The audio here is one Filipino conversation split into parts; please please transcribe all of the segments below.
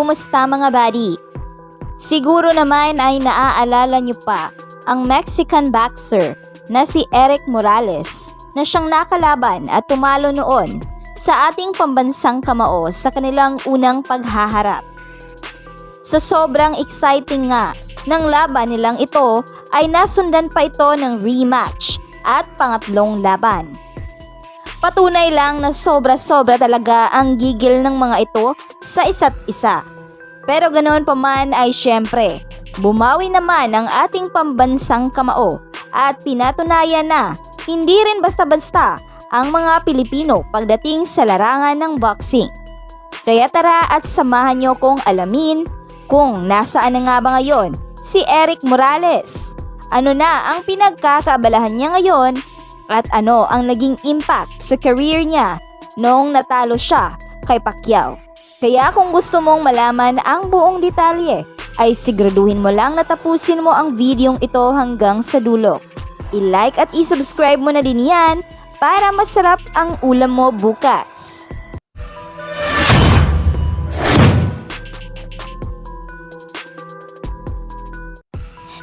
Kumusta mga buddy? Siguro naman ay naaalala niyo pa ang Mexican boxer na si Eric Morales na siyang nakalaban at tumalo noon sa ating pambansang kamao sa kanilang unang paghaharap. Sa sobrang exciting nga ng laban nilang ito ay nasundan pa ito ng rematch at pangatlong laban. Patunay lang na sobra-sobra talaga ang gigil ng mga ito sa isa't isa. Pero ganoon pa man ay syempre, bumawi naman ang ating pambansang kamao at pinatunayan na hindi rin basta-basta ang mga Pilipino pagdating sa larangan ng boxing. Kaya tara at samahan nyo kong alamin kung nasaan na nga ba ngayon si Eric Morales. Ano na ang pinagkakaabalahan niya ngayon at ano ang naging impact sa career niya noong natalo siya kay Pacquiao. Kaya kung gusto mong malaman ang buong detalye, ay siguraduhin mo lang na tapusin mo ang videong ito hanggang sa dulo. I-like at i-subscribe mo na din yan para masarap ang ulam mo bukas.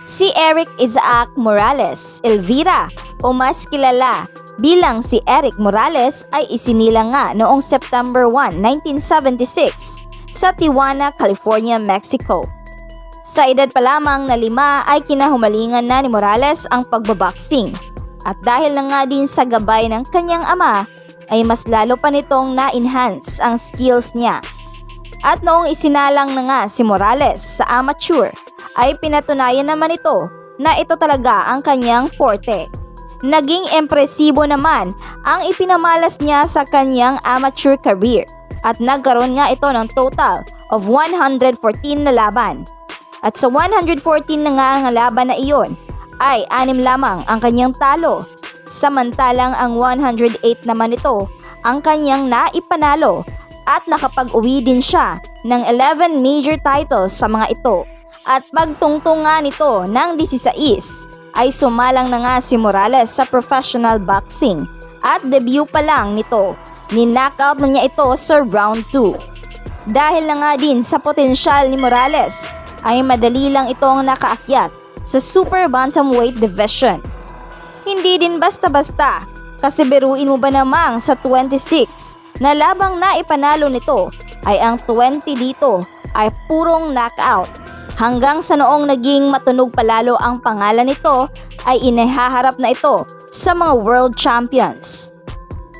Si Eric Isaac Morales Elvira o mas kilala bilang si Eric Morales ay isinilang nga noong September 1, 1976 sa Tijuana, California, Mexico. Sa edad pa lamang na lima ay kinahumalingan na ni Morales ang pagbaboxing. At dahil na nga din sa gabay ng kanyang ama, ay mas lalo pa nitong na-enhance ang skills niya. At noong isinalang na nga si Morales sa amateur, ay pinatunayan naman ito na ito talaga ang kanyang forte. Naging empresibo naman ang ipinamalas niya sa kanyang amateur career at nagkaroon nga ito ng total of 114 na laban. At sa 114 na nga ang laban na iyon ay anim lamang ang kanyang talo. Samantalang ang 108 naman ito ang kanyang naipanalo at nakapag-uwi din siya ng 11 major titles sa mga ito. At pagtungtong nga nito ng 16 ay sumalang na nga si Morales sa professional boxing at debut pa lang nito, ni-knockout na niya ito sa round 2. Dahil na nga din sa potensyal ni Morales ay madali lang itong nakaakyat sa super bantamweight division. Hindi din basta-basta kasi biruin mo ba namang sa 26 na labang na ipanalo nito ay ang 20 dito ay purong knockout hanggang sa noong naging matunog palalo ang pangalan nito ay inahaharap na ito sa mga world champions.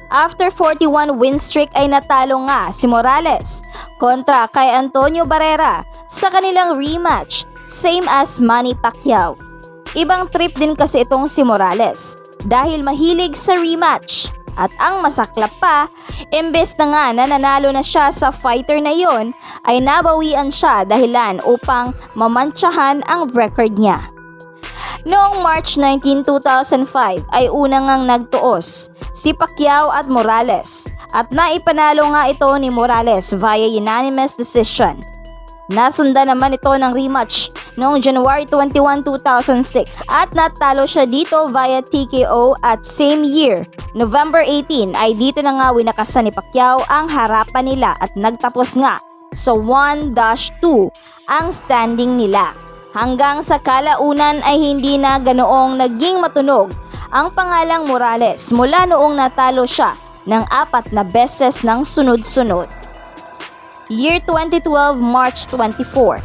After 41 win streak ay natalo nga si Morales kontra kay Antonio Barrera sa kanilang rematch same as Manny Pacquiao. Ibang trip din kasi itong si Morales dahil mahilig sa rematch at ang masaklap pa, imbes na nga na nanalo na siya sa fighter na yon, ay nabawian siya dahilan upang mamantsahan ang record niya. Noong March 19, 2005 ay unang ngang nagtuos si Pacquiao at Morales at naipanalo nga ito ni Morales via unanimous decision. Nasundan naman ito ng rematch noong January 21, 2006 at natalo siya dito via TKO at same year, November 18 ay dito na nga winakasan ni Pacquiao ang harapan nila at nagtapos nga sa 1-2 ang standing nila. Hanggang sa kalaunan ay hindi na ganoong naging matunog ang pangalang Morales mula noong natalo siya ng apat na beses ng sunod-sunod. Year 2012, March 24,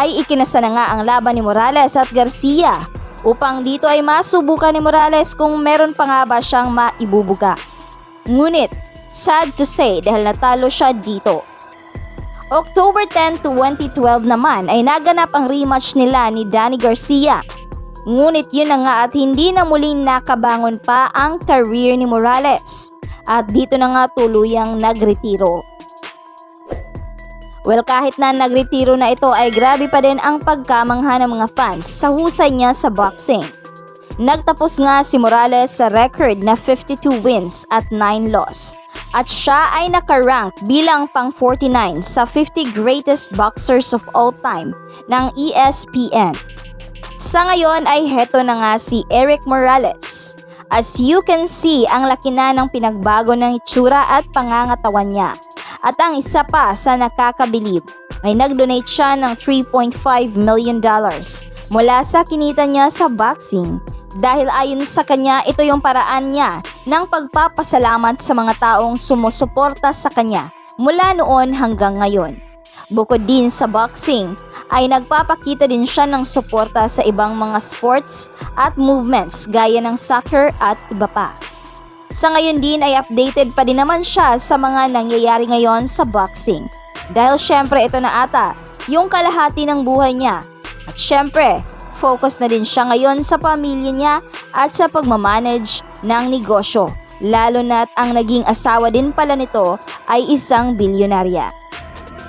ay ikinasa na nga ang laban ni Morales at Garcia upang dito ay masubukan ni Morales kung meron pa nga ba siyang maibubuga. Ngunit, sad to say dahil natalo siya dito. October 10, 2012 naman ay naganap ang rematch nila ni Danny Garcia. Ngunit yun na nga at hindi na muling nakabangon pa ang career ni Morales. At dito na nga tuluyang nagretiro. Well, kahit na nagretiro na ito ay grabe pa din ang pagkamangha ng mga fans sa husay niya sa boxing. Nagtapos nga si Morales sa record na 52 wins at 9 loss. At siya ay nakarank bilang pang 49 sa 50 greatest boxers of all time ng ESPN. Sa ngayon ay heto na nga si Eric Morales. As you can see, ang laki na ng pinagbago ng itsura at pangangatawan niya At ang isa pa sa nakakabilib ay nag-donate siya ng 3.5 million dollars mula sa kinita niya sa boxing. Dahil ayon sa kanya, ito yung paraan niya ng pagpapasalamat sa mga taong sumusuporta sa kanya mula noon hanggang ngayon. Bukod din sa boxing, ay nagpapakita din siya ng suporta sa ibang mga sports at movements gaya ng soccer at iba pa. Sa ngayon din ay updated pa din naman siya sa mga nangyayari ngayon sa boxing. Dahil syempre ito na ata yung kalahati ng buhay niya. At syempre, focus na din siya ngayon sa pamilya niya at sa pagmamanage ng negosyo. Lalo na't ang naging asawa din pala nito ay isang bilyonarya.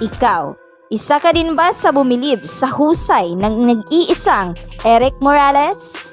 Ikaw, isa ka din ba sa bumilib sa husay ng nag-iisang Eric Morales?